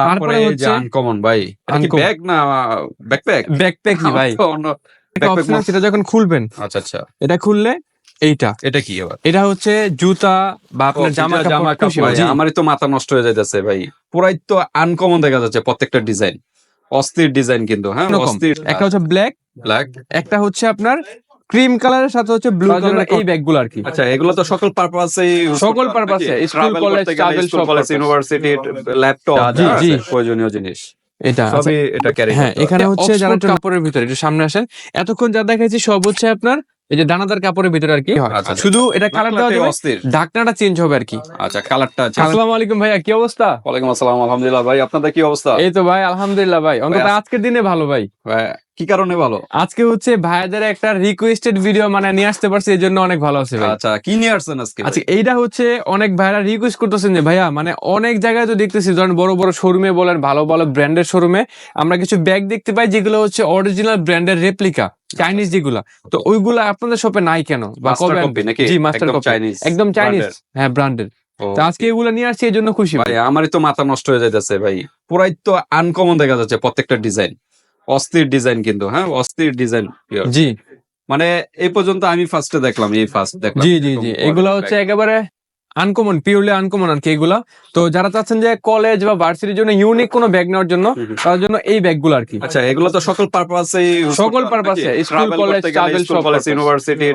তারপরে যে আনকমন ভাই কি। ব্যাগ না ব্যাকপ্যাক ভাই। মনে- আছে, সেটা যখন খুলবেন আচ্ছা আচ্ছা। এটা খুললে এইটা। এটা কি আবার? এটা হচ্ছে জুতা বা আপনার জামা জামা কাপড় আমারই তো মাথা নষ্ট হয়ে যাইতেছে ভাই। পুরাই তো আনকমন দেখা যাচ্ছে প্রত্যেকটা ডিজাইন অস্থির ডিজাইন কিন্তু হ্যাঁ অস্থির। একটা হচ্ছে ব্ল্যাক ব্ল্যাক একটা হচ্ছে আপনার ক্রিম কালারের সাথে হচ্ছে ব্লু কালার এই ব্যাগগুলো আর কি। আচ্ছা এগুলো তো সকল পারপাসেই সকল purpose এ, school, college, travel স্কুল সব কলেজ ইউনিভার্সিটি ল্যাপটপ জি, জি। প্রয়োজনীয় জিনিস। এটা আচ্ছা, সবই এটা ক্যারি হ্যাঁ এখানে হচ্ছে যারা কাপড়ের ভিতরে একটু সামনে আসেন। এতক্ষণ যা দেখাইছি সব হচ্ছে আপনার এই যে দানাদার কাপড়ের ভিতরে আর কি। আচ্ছা, শুধু এটা কালার দেওয়া যাবে অস্থির। ঢাকনাটা চেঞ্জ হবে আর কি। আচ্ছা কালারটা আসসালামু আলাইকুম ভাইয়া কি অবস্থা? ওয়ালাইকুম আসসালাম আলহামদুলিল্লাহ ভাই আপনাদের কি অবস্থা? এই তো ভাই আলহামদুলিল্লাহ ভাই। অন্তত ভাই, আজকের দিনে ভালো ভাই। ভাই, কি কারণে ভালো? আজকে হচ্ছে ভাইয়াদের একটা রিকোয়েস্টেড ভিডিও মানে নিয়ে আসতে পারছি এই জন্য অনেক ভালো আছে ভাই। আচ্ছা কি নিয়ে আসছেন আজকে আচ্ছা এইটা হচ্ছে অনেক ভাইরা রিকোয়েস্ট করতেছেন যে ভাইয়া মানে অনেক জায়গায় তো দেখতেছি ধরেন বড় বড় শোরুমে বলেন ভালো ভালো ব্র্যান্ডের শোরুমে আমরা কিছু ব্যাগ দেখতে পাই যেগুলো হচ্ছে অরিজিনাল ব্র্যান্ডের রেপ্লিকা চাইনিজ যেগুলা। তো ওইগুলা আপনাদের শপে নাই কেন? বা কবে জি মাস্টার একদম কপি চাইনিজ একদম চাইনিজ হ্যাঁ ব্র্যান্ডের তো আজকে এগুলো নিয়ে আসছি এই জন্য খুশি। ভাই আমারই তো মাথা নষ্ট হয়ে যাইতেছে ভাই। পুরাই তো আনকমন দেখা যাচ্ছে প্রত্যেকটা ডিজাইন অস্থির ডিজাইন কিন্তু হ্যাঁ? অস্থির ডিজাইন জি। মানে এই পর্যন্ত আমি ফার্স্টে দেখলাম এই ফার্স্ট দেখলাম। জি জি জি। এগুলা হচ্ছে একেবারে আনকমন পিওরলি আনকমন আর কি এগুলা। তো যারা চাচ্ছেন যে কলেজ বা ভার্সিটির জন্য ইউনিক কোনো ব্যাগ নেওয়ার জন্য। তার জন্য এই ব্যাগগুলো আর কি। আচ্ছা এগুলো তো সকল পারপাসে সকল পারপাসে এ, school, college, travel স্কুল সব কলেজ ইউনিভার্সিটি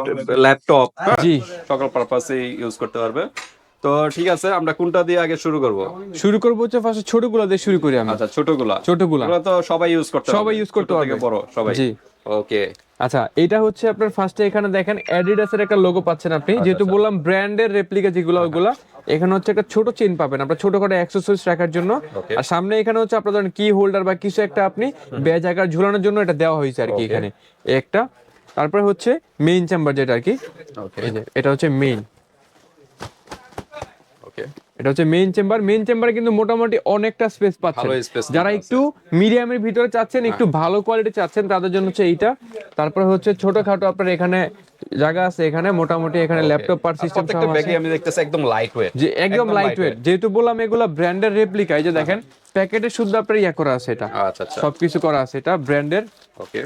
ল্যাপটপ জি। সকল পারপাসেই ইউজ করতে পারবে। তো ঠিক আছে আমরা কোনটা দিয়ে আগে শুরু করব? শুরু করব হচ্ছে ফার্স্ট ছোটগুলো দিয়ে শুরু করি আমরা। আচ্ছা ছোটগুলা। ছোটগুলা। এগুলো তো সবাই ইউজ করতে সবাই use করতে ছোট পারবে। বড় সবাই। জি। ওকে আচ্ছা এটা হচ্ছে আপনার ফার্স্টে এখানে দেখেন অ্যাডিডাসের একটা লোগো পাচ্ছেন আপনি। আচ্ছা, যেহেতু বললাম ব্র্যান্ডের রেপ্লিকা যেগুলো ওগুলা এখানে হচ্ছে একটা ছোট চেন পাবেন আপনার ছোটখাটো অ্যাক্সেসরিজ রাখার জন্য। আর সামনে এখানে হচ্ছে আপনার ধরেন কি হোল্ডার বা কিছু একটা আপনি ব্যাজ আকার ঝুলানোর জন্য এটা দেওয়া হয়েছে আর কি এখানে। একটা তারপরে হচ্ছে মেইন চেম্বার যেটা আর কি। ওকে এটা হচ্ছে মেইন এটা হচ্ছে মেইন চেম্বার মেইন চেম্বারে কিন্তু মোটামুটি অনেকটা স্পেস পাচ্ছেন। যারা একটু মিডিয়ামের ভিতরে চাচ্ছেন একটু ভালো কোয়ালিটি চাচ্ছেন তাদের জন্য হচ্ছে এইটা। তারপরে হচ্ছে ছোটখাটো আপনার এখানে জায়গা আছে এখানে মোটামুটি এখানে ল্যাপটপ পার সিস্টেম প্রত্যেকটা ব্যাগে আমি দেখতেছি একদম লাইট ওয়েট যে একদম একদম লাইট ওয়েট যেহেতু বললাম এগুলো ব্র্যান্ডের রেপ্লিকা এই যে দেখেন প্যাকেটে শুদ্ধ আপনার ইয়া করা আছে এটা। আচ্ছা আচ্ছা। সবকিছু করা আছে এটা ব্র্যান্ডের ওকে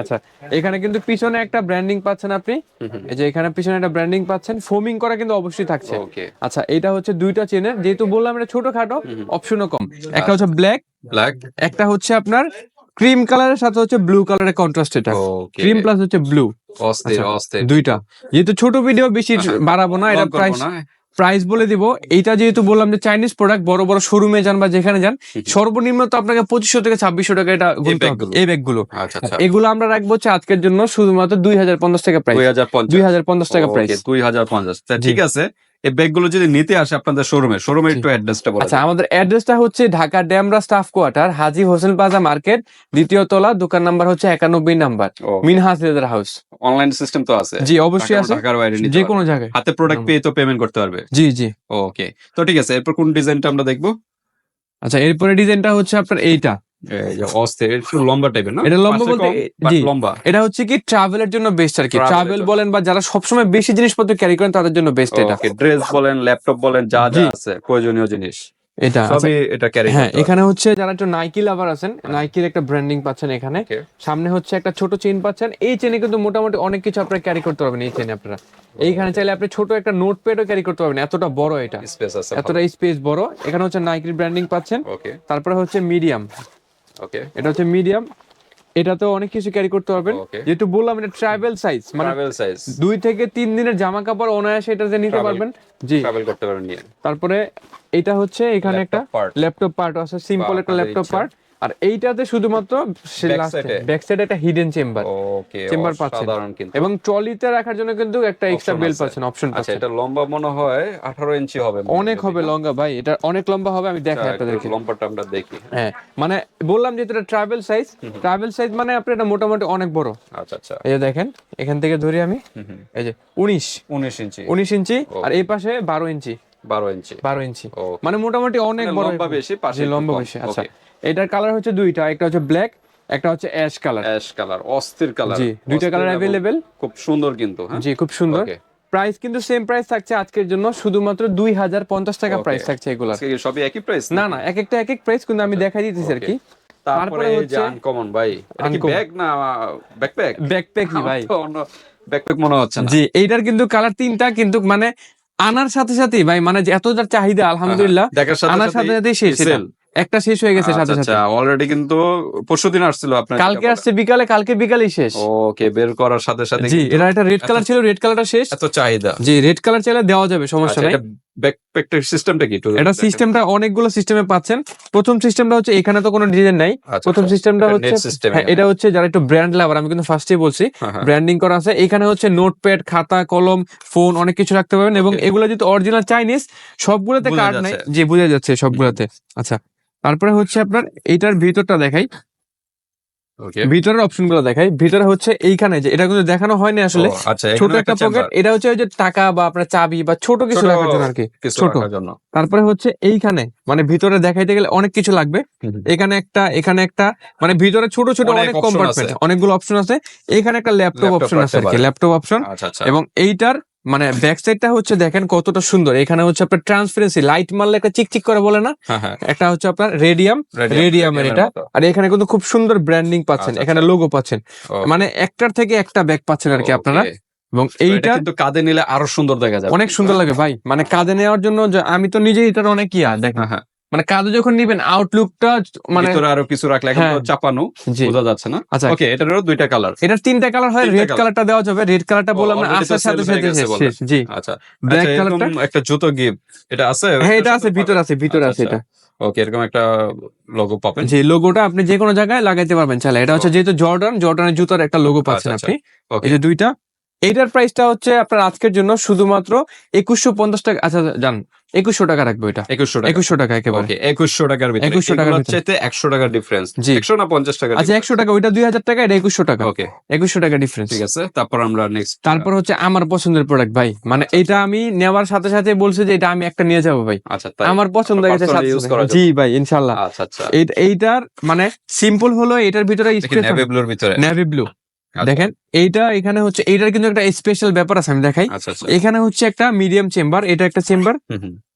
আচ্ছা এখানে কিন্তু পিছনে একটা ব্র্যান্ডিং পাচ্ছেন আপনি। এই যে এখানে পিছনে একটা ব্র্যান্ডিং পাচ্ছেন ফোমিং করা কিন্তু অবশ্যই থাকছে। ওকে আচ্ছা এটা হচ্ছে দুইটা চেনের যেহেতু বললাম এটা ছোটখাটো অপশনও কম। একটা হচ্ছে ব্ল্যাক ব্ল্যাক একটা হচ্ছে আপনার ক্রিম কালারের সাথে হচ্ছে ব্লু কালারের কন্ট্রাস্ট এটা। ক্রিম প্লাস হচ্ছে ব্লু আচ্ছা, দুইটা। যেহেতু ছোট ভিডিও বেশি বাড়াবো না এটা প্রাইস প্রাইস বলে দিব। এইটা যেহেতু বললাম যে চাইনিজ প্রোডাক্ট বড় বড় শোরুমে যান বা যেখানে যান সর্বনিম্ন তো আপনাকে পঁচিশশো থেকে ছাব্বিশশো টাকা এটা গুনতে হবে। এই ব্যাগগুলো আচ্ছা আচ্ছা। এগুলো আমরা রাখব হচ্ছে আজকের জন্য শুধুমাত্র দুই হাজার পঞ্চাশ টাকা প্রাইস দুই হাজার পঞ্চাশ। দুই হাজার পঞ্চাশ টাকা প্রাইস দুই হাজার পঞ্চাশ। ঠিক আছে। এই ব্যাগগুলো যদি নিতে আসে আপনাদের শোরুমে শোরুমে একটু অ্যাড্রেসটা বলে আচ্ছা আমাদের অ্যাড্রেসটা হচ্ছে Dhaka Demra staff quarter Haji Hossain plaza market দ্বিতীয় তলা দোকান নাম্বার হচ্ছে একানব্বই number Minhas leather house online system তো আছে। জি অবশ্যই আছে। ঢাকার বাইরে যে কোনো জায়গায়। হাতে প্রোডাক্ট পেয়ে তো পেমেন্ট করতে পারবে। জি জি। ওকে তো ঠিক আছে এরপর কোন ডিজাইনটা আমরা দেখব? আচ্ছা এরপরে ডিজাইনটা হচ্ছে আপনার এইটা। অস্থির একটু লম্বা টাইপের না? এটা লম্বা বলতে জি। লম্বা। এটা হচ্ছে কি ট্রাভেলের জন্য বেস্ট আর কি। ট্রাভেল বলেন বা যারা সবসময় বেশি জিনিসপত্র ক্যারি করেন তাদের জন্য বেস্ট এটা। ড্রেস বলেন ল্যাপটপ বলেন যা যা আছে প্রয়োজনীয় জিনিস। এটা এটা ক্যারি হ্যাঁ এখানে হচ্ছে যারা একটু নাইকি লাভার আছেন নাইকির একটা ব্র্যান্ডিং পাচ্ছেন এখানে। সামনে হচ্ছে একটা ছোট চেন পাচ্ছেন। এই চেনে কিন্তু মোটামুটি অনেক কিছু আপনারা ক্যারি করতে পারবেন এই চেনে আপনারা। এইখানে চাইলে আপনি ছোট একটা নোটপ্যাডও ক্যারি করতে পারবেন এতটা বড় এটা। স্পেস আছে এতটা স্পেস বড়। এখানে হচ্ছে নাইকির ব্র্যান্ডিং পাচ্ছেন। ওকে তারপরে হচ্ছে মিডিয়াম ওকে এটা হচ্ছে মিডিয়াম এটাতে অনেক কিছু ক্যারি করতে পারবেন। যেহেতু বললাম এটা ট্রাভেল সাইজ মানে ট্রাভেল সাইজ দুই থেকে তিন দিনের জামা কাপড় অনায়াসে এটাতে নিতে পারবেন। জি। ট্রাভেল করতে পারবেন নিয়ে। তারপরে এটা হচ্ছে এখানে একটা ল্যাপটপ পার্ট আছে সিম্পল একটা ল্যাপটপ পার্ট আর এইটাতে শুধুমাত্র ব্যাক সাইডে একটা হিডেন চেম্বার ওকে Chamber পাচ্ছেন। এবং ট্রলিতে রাখার জন্য কিন্তু একটা এক্সট্রা বেল পাচ্ছেন অপশন আচ্ছা পাচ্ছেন। এটা লম্বা মনে হয় আঠারো ইঞ্চি হবে অনেক হবে লম্বা ভাই এটা অনেক লম্বা হবে আমি দেখাই আচ্ছা, আপনাদেরকে। লম্বাটা আমরা দেখি। হ্যাঁ মানে বললাম যে এটা ট্রাভেল সাইজ ট্রাভেল সাইজ মানে আপনি এটা মোটামুটি অনেক বড়। আচ্ছা আচ্ছা। এই যে দেখেন এখান থেকে ধরি আমি। এই যে উনিশ। উনিশ ইঞ্চি উনিশ ইঞ্চি আর এই পাশে বারো ইঞ্চি বারো ইঞ্চি বারো ইঞ্চি মানে মোটামুটি অনেক মানে বড় লম্বা বেশি, পাশে লম্বা বেশি আচ্ছা. এটার কালার হচ্ছে দুইটা একটা হচ্ছে ব্ল্যাক একটা হচ্ছে অ্যাশ কালার অ্যাশ কালার অস্থির কালার জি দুইটা কালার অ্যাভেলেবেল খুব সুন্দর কিন্তু হ্যাঁ? জি খুব সুন্দর। প্রাইস কিন্তু সেম প্রাইস থাকছে আজকের জন্য শুধুমাত্র দুই হাজার পঞ্চাশ টাকা প্রাইস থাকছে এগুলা আজকে সবই একই প্রাইস না না এক একটা এক এক প্রাইস কিন্তু আমি দেখাই দিতেছি আর কি। তারপরে যে আনকমন ভাই এটা কি ব্যাগ না ব্যাকপ্যাক ব্যাকপ্যাকই ভাই। অন্য ব্যাকপ্যাক মনে হচ্ছে না। জি এইটার কিন্তু কালার তিনটা কিন্তু মানে আনার সাথে সাথেই ভাই মানে যে এতটা চাহিদা আলহামদুলিল্লাহ সাথে আনার সাথে সাথেই শেষ। একটা শেষ হয়ে গেছে সাথে আচ্ছা সাথে। অলরেডি কিন্তু পরশুদিন আসছিল আপনার কালকে আসছে বিকালে কালকে বিকালেই শেষ। ওকে বের করার সাথে সাথে জি এটা একটা রেড কালার ছিল রেড কালারটা শেষ। এত চাহিদা। জি রেড কালার চাইলে দেওয়া যাবে সমস্যা আচ্ছা, নাই। ব্যাকপ্যাকটার সিস্টেমটা কি এটা সিস্টেমটা অনেকগুলো সিস্টেমে পাচ্ছেন প্রথম সিস্টেমটা হচ্ছে এখানে তো কোনো ডিজাইন নাই আচ্ছা, প্রথম আচ্ছা। সিস্টেমটা হচ্ছে হ্যাঁ, এখানে। এটা হচ্ছে যারা একটু ব্র্যান্ড লাভার আমি কিন্তু ফার্স্টেই বলছি হ্যাঁ, হ্যাঁ। ব্র্যান্ডিং করা আছে এখানে হচ্ছে নোটপ্যাড খাতা কলম ফোন অনেক কিছু রাখতে পারবেন এবং এগুলো যেহেতু অরিজিনাল চাইনিজ সবগুলোতে কার্ড নাই। জি বোঝা যাচ্ছে সবগুলোতে আচ্ছা তারপরে হচ্ছে আপনার এইটার ভিতরটা দেখাই. ভিতরের অপশনগুলো দেখাই। ভিতরে হচ্ছে এইখানে যে এটা কিন্তু দেখানো হয়নি আসলে। আচ্ছা ছোট একটা পকেট এটা হচ্ছে ওই যে টাকা বা আপনার চাবি বা ছোট কিছু রাখার জন্য আর কি। ছোট। তারপরে হচ্ছে এইখানে মানে ভিতরে দেখাইতে গেলে অনেক কিছু লাগবে। এখানে একটা এখানে একটা মানে ভিতরে ছোট ছোট অনেক কম্পার্টমেন্ট। অনেকগুলো অপশন আছে। এখানে একটা ল্যাপটপ অপশন আছে আর কি ল্যাপটপ অপশন আচ্ছা আচ্ছা। এবং এইটার মানে ব্যাক সাইডটা হচ্ছে দেখেন কতটা সুন্দর। এখানে হচ্ছে আপনার ট্রান্সপারেন্সি লাইট মারলে একটা চিকচিক করে বলে না? হ্যাঁ হ্যাঁ। একটা হচ্ছে আপনার রেডিয়াম রেডিয়াম রেডিয়ামের এটা। আর এখানে কিন্তু খুব সুন্দর ব্র্যান্ডিং পাচ্ছেন আচ্ছা, এখানে লোগো পাচ্ছেন। মানে একটার থেকে একটা ব্যাগ পাচ্ছেন আর কি আপনারা। এবং এইটা কিন্তু কাঁধে নিলে আরও সুন্দর দেখা যায় অনেক সুন্দর লাগে ভাই। মানে কাঁধে নেওয়ার জন্য আমি তো নিজেই এটার অনেক ইয়া দেখেন। হ্যাঁ। মানে কাঁধে যখন নিবেন আউটলুকটা মানে ভিতরে আরও কিছু রাখলে এখন তো হ্যাঁ। চাপানো বোঝা যাচ্ছে না। আচ্ছা। ওকে এটারও দুইটা কালার এটার তিনটা কালার হয় রেড। কালারটা দেওয়া যাবে। রেড কালারটা বললাম না আসার সাথে সাথে শেষ, জি। আচ্ছা। ব্ল্যাক আচ্ছা, কালারটা একটা জুতো গিফট এটা আছে? হ্যাঁ এটা আছে ভিতর আছে ভিতরে আছে এটা। ওকে এরকম একটা লোগো পাবেন। যে লোগোটা আপনি যে কোনো জায়গায় লাগাইতে পারবেন চাইলে। এটা হচ্ছে যেহেতু জর্ডান জর্ডানের জুতার একটা লোগো পাচ্ছেন আচ্ছা, আপনি। ওকে এই যে দুইটা এইটার প্রাইসটা হচ্ছে আপনার আজকের জন্য শুধুমাত্র একুশশো পঞ্চাশ টাকা। আচ্ছা জান একুশশো টাকা রাখব এটা। একুশশো টাকা। একুশশো টাকা একেবারে। একুশশো টাকার ভিতরে। 2100 টাকার চাইতে একশো টাকার ডিফারেন্স জি। একশো না পঞ্চাশ টাকা আচ্ছা একশো টাকা ওইটা দুই হাজার টাকা এটা একুশশো টাকা। ওকে। একুশশো টাকা ডিফারেন্স ঠিক আছে তারপর আমরা নেক্সট তারপর হচ্ছে আমার পছন্দের প্রোডাক্ট ভাই। মানে আচ্ছা, এটা আমি নেওয়ার সাথে সাথে বলছে যে এটা আমি একটা নিয়ে যাব ভাই। আচ্ছা আমার পছন্দ গেছে। জি ভাই ইনশাল্লাহ। আচ্ছা আচ্ছা। এই- এইটার মানে সিম্পল হলো এটার ভিতরে নেভি ব্লুর ভিতরে। নেভি ব্লু আচ্ছা। দেখেন এইটা এখানে হচ্ছে এইটার কিন্তু একটা স্পেশাল ব্যাপার আছে আমি দেখাই। আচ্ছা আচ্ছা। এখানে হচ্ছে একটা মিডিয়াম চেম্বার এটা একটা চেম্বার।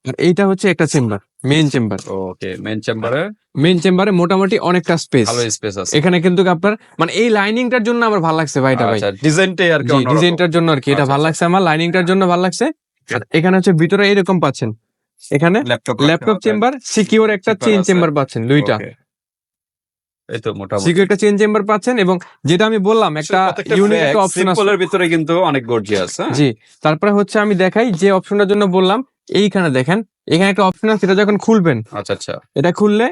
আর এইটা হচ্ছে একটা chamber main chamber okay main চেম্বারে মেইন চেম্বারে মোটামুটি অনেকটা স্পেস ভালো স্পেস আছে। এখানে কিন্তু আপনার মানে এই লাইনিংটার জন্য আমার ভালো লাগছে ভাই এটা ভাই আচ্ছা ডিজাইনটাই আর কি ডিজাইনটার জন্য আর কি এটা আচ্ছা, ভালো লাগছে আমার লাইনিংটার জন্য ভালো লাগছে। আর এখানে হচ্ছে ভিতরে এরকম পাচ্ছেন। এখানে ল্যাপটপ ল্যাপটপ চেম্বার সিকিউর একটা চেইন চেম্বার পাচ্ছেন দুইটা. এই তো মোটামুটি। সিকিউর একটা চেইন চেম্বার পাচ্ছেন এবং যেটা আমি বললাম একটা ইউনিক একটা অপশন আছে। ভিতরে কিন্তু অনেক গর্জিয়াস হ্যাঁ? জি তারপরে হচ্ছে আমি দেখাই যে অপশনটার জন্য বললাম এইখানে দেখেন এখানে একটা অপশন আছে এটা যখন খুলবেন আচ্ছা আচ্ছা। এটা খুললে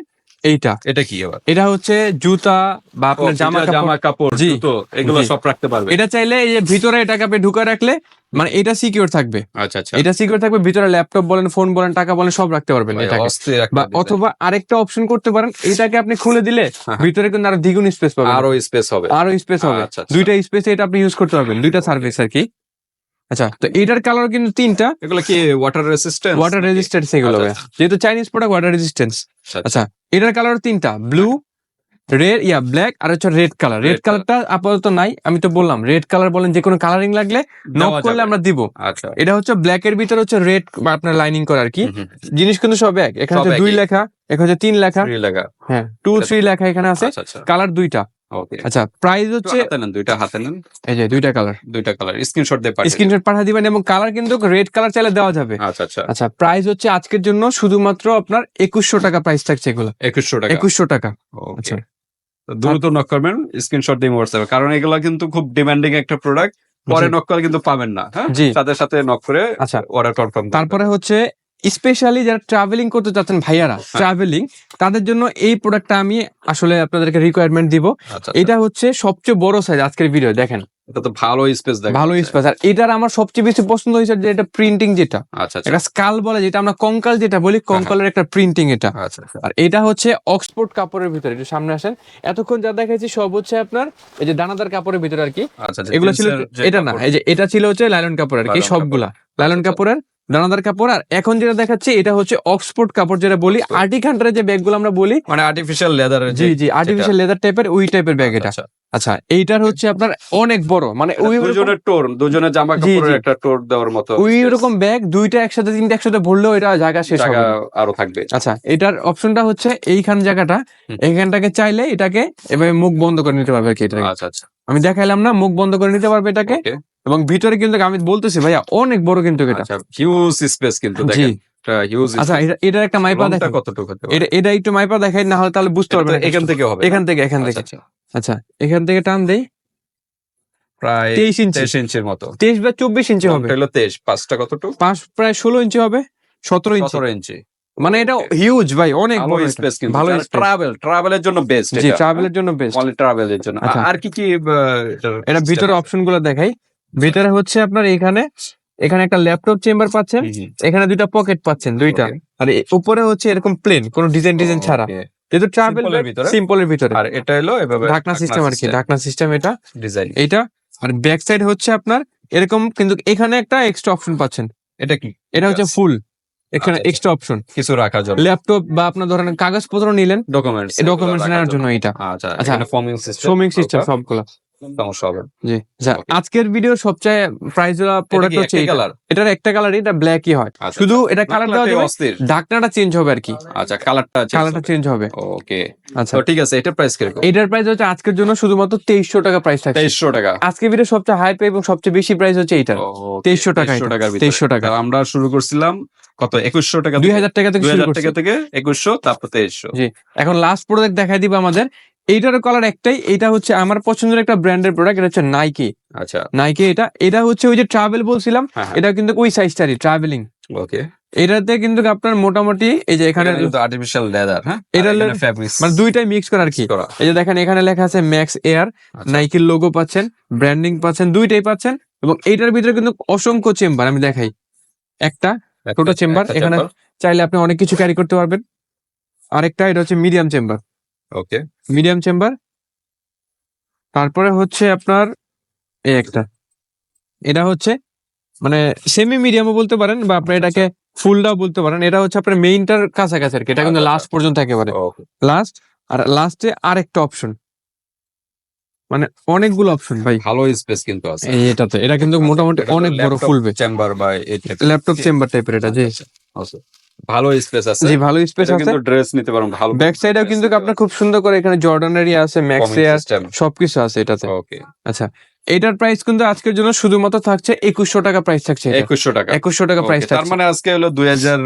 এইটা। এটা কি আবার? এটা হচ্ছে জুতা বা আপনার জামা জামা কাপড় জুতো এগুলো সব রাখতে পারবে। এটা চাইলে এই যে ভিতরে এটাকে আপনি ঢুকে রাখলে মানে এটা সিকিউর থাকবে। আচ্ছা আচ্ছা। এটা সিকিউর থাকবে ভিতরে ল্যাপটপ বলেন ফোন বলেন টাকা বলেন সব রাখতে পারবেন এটাকে। বা অথবা আরেকটা অপশন করতে পারেন এটাকে আপনি খুলে দিলে হ্যাঁ। ভিতরে কিন্তু আরও দ্বিগুণ স্পেস পাবেন। আরও স্পেস হবে। আরও স্পেস হবে। আচ্ছা, আচ্ছা। দুইটা স্পেসে এটা আপনি ইউজ করতে পারবেন দুইটা সার্ভিস আর কি। আচ্ছা তো এটার কালার কিন্তু তিনটা। এগুলো কি ওয়াটার রেসিস্ট্যান্স ওয়াটার রেজিস্ট্যান্স এগুলো আচ্ছা, যেহেতু চাইনিজ প্রোডাক্ট ওয়াটার রেজিস্ট্যান্স আচ্ছা এটার কালার তিনটা ব্লু রেড ইয়া ব্ল্যাক আর হচ্ছে রেড কালার রেড কালারটা আপাতত নাই আমি তো বললাম রেড কালার বলেন যে কোনো কালারিং লাগলে নক করলে আমরা দিব। আচ্ছা। এটা হচ্ছে ব্ল্যাক এর ভিতরে হচ্ছে রেড আপনার লাইনিং করা আর কি। জিনিস কিন্তু সব এক। এখানে হচ্ছে দুই লেখা এখানে হচ্ছে তিন লেখা। লাগা হ্যাঁ টু থ্রি লেখা এখানে আছে। আচ্ছা আচ্ছা। কালার দুইটা। ওকে আচ্ছা প্রাইস হচ্ছে হাতে নেন দুইটা হাতে নেন। এই যে দুইটা কালার দুইটা কালার স্ক্রিনশট দিয়ে পাঠিয়ে স্ক্রিনশট পাঠিয়ে দিবেন এবং কালার কিন্তু রেড কালার চাইলে দেওয়া যাবে। আচ্ছা আচ্ছা। আচ্ছা প্রাইস হচ্ছে আজকের জন্য শুধুমাত্র আপনার একুশশো টাকা প্রাইস থাকছে এগুলো। একুশশো টাকা। একুশশো টাকা। আচ্ছা। দ্রুত নক করবেন স্ক্রিনশট দিয়ে হোয়াটসঅ্যাপে কারণ এগুলো কিন্তু খুব ডিমান্ডিং একটা প্রোডাক্ট পরে। নক করলে কিন্তু পাবেন না হ্যাঁ? সাথে সাথে নক করে আচ্ছা। অর্ডার কনফার্ম তারপরে হচ্ছে স্পেশালি যারা ট্রাভেলিং করতে চাচ্ছেন ভাইয়ারা হ্যাঁ। ট্রাভেলিং তাদের জন্য এই প্রোডাক্টটা আমি আসলে আপনাদেরকে রিকোয়ারমেন্ট দিব। আচ্ছা এটা হচ্ছে সবচেয়ে বড় সাইজ আজকের ভিডিও দেখেন। এটা তো ভালো স্পেস দেখা ভালো স্পেস আর এটার আমার সবচেয়ে বেশি পছন্দ হয়েছে যে এটা প্রিন্টিং যেটা। আচ্ছা আচ্ছা। এটা স্কাল বলে যেটা আমরা কঙ্কাল যেটা বলি কঙ্কালের একটা প্রিন্টিং এটা। আচ্ছা আচ্ছা। আর এটা হচ্ছে অক্সফোর্ড কাপড়ের ভিতরে একটু সামনে আসেন। এতক্ষণ যা দেখাচ্ছি সব হচ্ছে আপনার এই যে দানাদার কাপড়ের ভিতরে আর কি। আচ্ছা আচ্ছা, এগুলো ছিল এটা না এই যে এটা ছিল হচ্ছে লাইলন কাপড় আর কি সবগুলা। লাইলন আচ্ছা। কাপড়ের দানাদার কাপড় আর এখন যেটা দেখাচ্ছে এটা হচ্ছে অক্সফোর্ড কাপড় যেটা বলি। আর্টিক হান্টারের যে ব্যাগগুলো আমরা বলি মানে আর্টিফিশিয়াল লেদারের জি জি আর্টিফিশিয়াল লেদার টাইপের ওই টাইপের ব্যাগ এটা। আচ্ছা। আচ্ছা এইটার হচ্ছে আপনার অনেক বড় মানে ওই দুজনের টোর দুজনের জামা কাপড়ের একটা টোর দেওয়ার মতো ওই রকম ব্যাগ দুইটা একসাথে তিনটা একসাথে ভরলেও এটা জায়গা শেষ হবে। আরও থাকবে। আচ্ছা এটার অপশনটা হচ্ছে এইখান জায়গাটা। এইখানটাকে চাইলে এটাকে এভাবে মুখ বন্ধ করে নিতে পারবে আর কি এটাকে। আচ্ছা আচ্ছা। আমি দেখাইলাম না মুখ বন্ধ করে নিতে পারবে এটাকে। এবং ভিতরে কিন্তু আমি বলতেছি ভাইয়া অনেক বড় কিন্তু এটা। আচ্ছা হিউজ স্পেস কিন্তু দেখেন আচ্ছা এটা একটা মাইপা কতটুকু এটা এটা একটু মাইপা দেখাই না হলে তাহলে বুঝতে এটা পারবে তো না এখান থেকে হবে এখান থেকে এখান থেকে। আচ্ছা, আচ্ছা। আচ্ছা এখান থেকে টান দেই। প্রায় তেইশ ইঞ্চি। তেইশ ইঞ্চির মতো। তেইশ বা চব্বিশ ইঞ্চি হবে। লংটা হলো তেইশ পাঁচটা কতটুকু? পাঁচ প্রায় ষোলো ইঞ্চি হবে সতেরো ইঞ্চি। সতেরো ইঞ্চি। মানে এটা হিউজ ভাই অনেক বড় স্পেস কিন্তু। ভালো ভালো ট্রাভেল ট্রাভেলের জন্য বেস্ট জি ট্রাভেলের জন্য বেস্ট অনলি ট্রাভেলের জন্য। আচ্ছা। আর কি কি এটা ভিতরে আছে? অপশনগুলো দেখাই। ভিতরে হচ্ছে আপনার এখানে এখানে একটা ল্যাপটপ চেম্বার পাচ্ছেন। এখানে দুইটা পকেট পাচ্ছেন দুইটা। আর উপরে হচ্ছে এরকম প্লেন কোনো ডিজাইন ডিজাইন ছাড়া। Okay. যেহেতু ট্রাভেল এর ভিতরে? সিম্পলের ভিতরে। আর এটা হলো এভাবে ঢাকনা সিস্টেম আর কি ঢাকনা সিস্টেম এটা। ডিজাইন এইটা আর ব্যাক সাইড হচ্ছে আপনার এরকম কিন্তু এখানে একটা এক্সট্রা অপশন পাচ্ছেন। এটা কি? এটা হচ্ছে ফুল এখানে আচ্ছা, এক্সট্রা অপশন কিছু রাখার জন্য। ল্যাপটপ বা আপনার ধরেন কাগজপত্র নিলেন ডকুমেন্টস ডকুমেন্টস নেওয়ার জন্য এটা আচ্ছা আচ্ছা। এখানে ফর্মিং সিস্টেম শ্রমিক সিস্টেম সবগুলো। সমস্যা হবে। জি। আচ্ছা, আজকের ভিডিও সবচেয়ে প্রাইস প্রোডাক্ট হচ্ছে কালার এটার একটা কালারই এটা ব্ল্যাকই হয়। আচ্ছা, শুধু এটা কালার দেওয়া যাবে ঢাকনাটা চেঞ্জ হবে আর কি। আচ্ছা কালারটা কালারটা চেঞ্জ হবে। ওকে আচ্ছা। ঠিক আছে এটা প্রাইস কীরকম? এটার প্রাইস হচ্ছে আজকের জন্য শুধুমাত্র তেইশশো টাকা প্রাইস থাকছে। তেইশশো টাকা। আজকের ভিডিও সবচেয়ে হাই এবং সবচেয়ে বেশি প্রাইস হচ্ছে এইটার। তেইশশো টাকা তেইশশো ভিতরে। তেইশশো টাকা। আমরা শুরু করছিলাম কত? একুশশো টাকা দুই হাজার টাকা থেকে দুই হাজার টাকা থেকে একুশশো তারপর তেইশশো। জি। এখন লাস্ট প্রোডাক্ট দেখাই দিব আমাদের। এইটার কালার একটাই এটা হচ্ছে আমার পছন্দের একটা ব্র্যান্ডের প্রোডাক্ট এটা হচ্ছে নাইকি আচ্ছা। নাইকি এটা এটা হচ্ছে ওই যে ট্রাভেল বলছিলাম হ্যাঁ এটা কিন্তু ওই সাইজটারই ট্রাভেলিং ওকে এটাতে কিন্তু আপনার মোটামুটি এই যে এখানে আর্টিফিশিয়াল লেদার হ্যাঁ? এটা ফ্যাব্রিক্স মানে দুইটাই মিক্স করা আর কি। করা। এই যে দেখেন এখানে লেখা আছে ম্যাক্স এয়ার। নাইকির লোগো পাচ্ছেন ব্র্যান্ডিং পাচ্ছেন দুইটাই পাচ্ছেন এবং এইটার ভিতরে কিন্তু অসংখ্য চেম্বার আমি দেখাই। একটা ছোট চেম্বার এখানে চাইলে আপনি অনেক কিছু ক্যারি করতে পারবেন। আরেকটা এটা হচ্ছে medium chamber okay medium chamber তারপরে হচ্ছে আপনার এই একটা। এটা হচ্ছে মানে সেমি মিডিয়ামও বলতে পারেন বা আপনি এটাকে ফুলটাও বলতে পারেন। এটা হচ্ছে আপনার মেইনটার কাছাকাছি আর কি এটা কিন্তু আচ্ছা, লাস্ট পর্যন্ত একেবারে। লাস্ট আর লাস্টে আরেকটা অপশন মানে অনেকগুলো অপশন ভাই। ভালো স্পেস কিন্তু আছে। এটাতে। এটা কিন্তু মোটামুটি অনেক বড় ফুলবে চেম্বার বা ল্যাপটপ চেম্বার টাইপের এটা আচ্ছা, আচ্ছা। ভালো স্পেস আছে। জি ভালো স্পেস আছে। কিন্তু ড্রেস নিতে পারেন ভালো ব্যাক সাইডেও কিন্তু আপনার খুব সুন্দর করে এখানে জর্ডানেরই আছে ম্যাক্স এয়ার সবকিছু আছে এটাতে। ওকে আচ্ছা এটার প্রাইস কিন্তু আজকের জন্য শুধুমাত্র থাকছে একুশশো টাকা প্রাইস থাকছে একুশশো টাকা। একুশশো টাকা প্রাইস তার মানে আজকে হলো দুই হাজার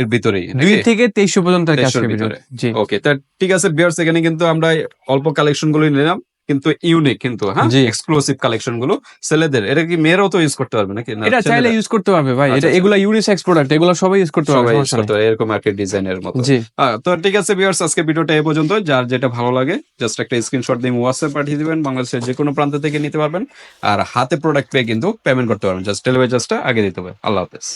এর ভিতরেই দুই থেকে তেইশশো পর্যন্ত আর কি 2300 আজকের ভিতরে। ওকে তা ঠিক আছে বিয়ার্স এখানে কিন্তু আমরা অল্প কালেকশনগুলো নিলাম। কিন্তু ইউনিক কিন্তু হ্যাঁ? জি। এক্সক্লুসিভ কালেকশনগুলো ছেলেদের। এটা কি মেয়েরাও তো ইউজ করতে পারবে নাকি? না এটা চাইলে ইউজ করতে পারবে ভাই। আচ্ছা, এটা আচ্ছা। এগুলা ইউনিসেক্স প্রোডাক্ট এগুলো সবাই ইউজ করতে পারবে ইউজ করতে এরকম একটা ডিজাইনের মতো। জি। তো ঠিক আছে ভিউয়ার্স আজকে ভিডিওটা এই পর্যন্ত। যার যেটা ভালো লাগে জাস্ট একটা স্ক্রিনশট দিয়ে হোয়াটসঅ্যাপ পাঠিয়ে দিবেন। বাংলাদেশের যে কোনো প্রান্ত থেকে নিতে পারবেন। আর হাতে প্রোডাক্ট পেয়ে কিন্তু পেমেন্ট করতে পারবেন। জাস্ট ডেলিভারি চার্জটা আগে দিতে হবে। আল্লাহ হাফেজ।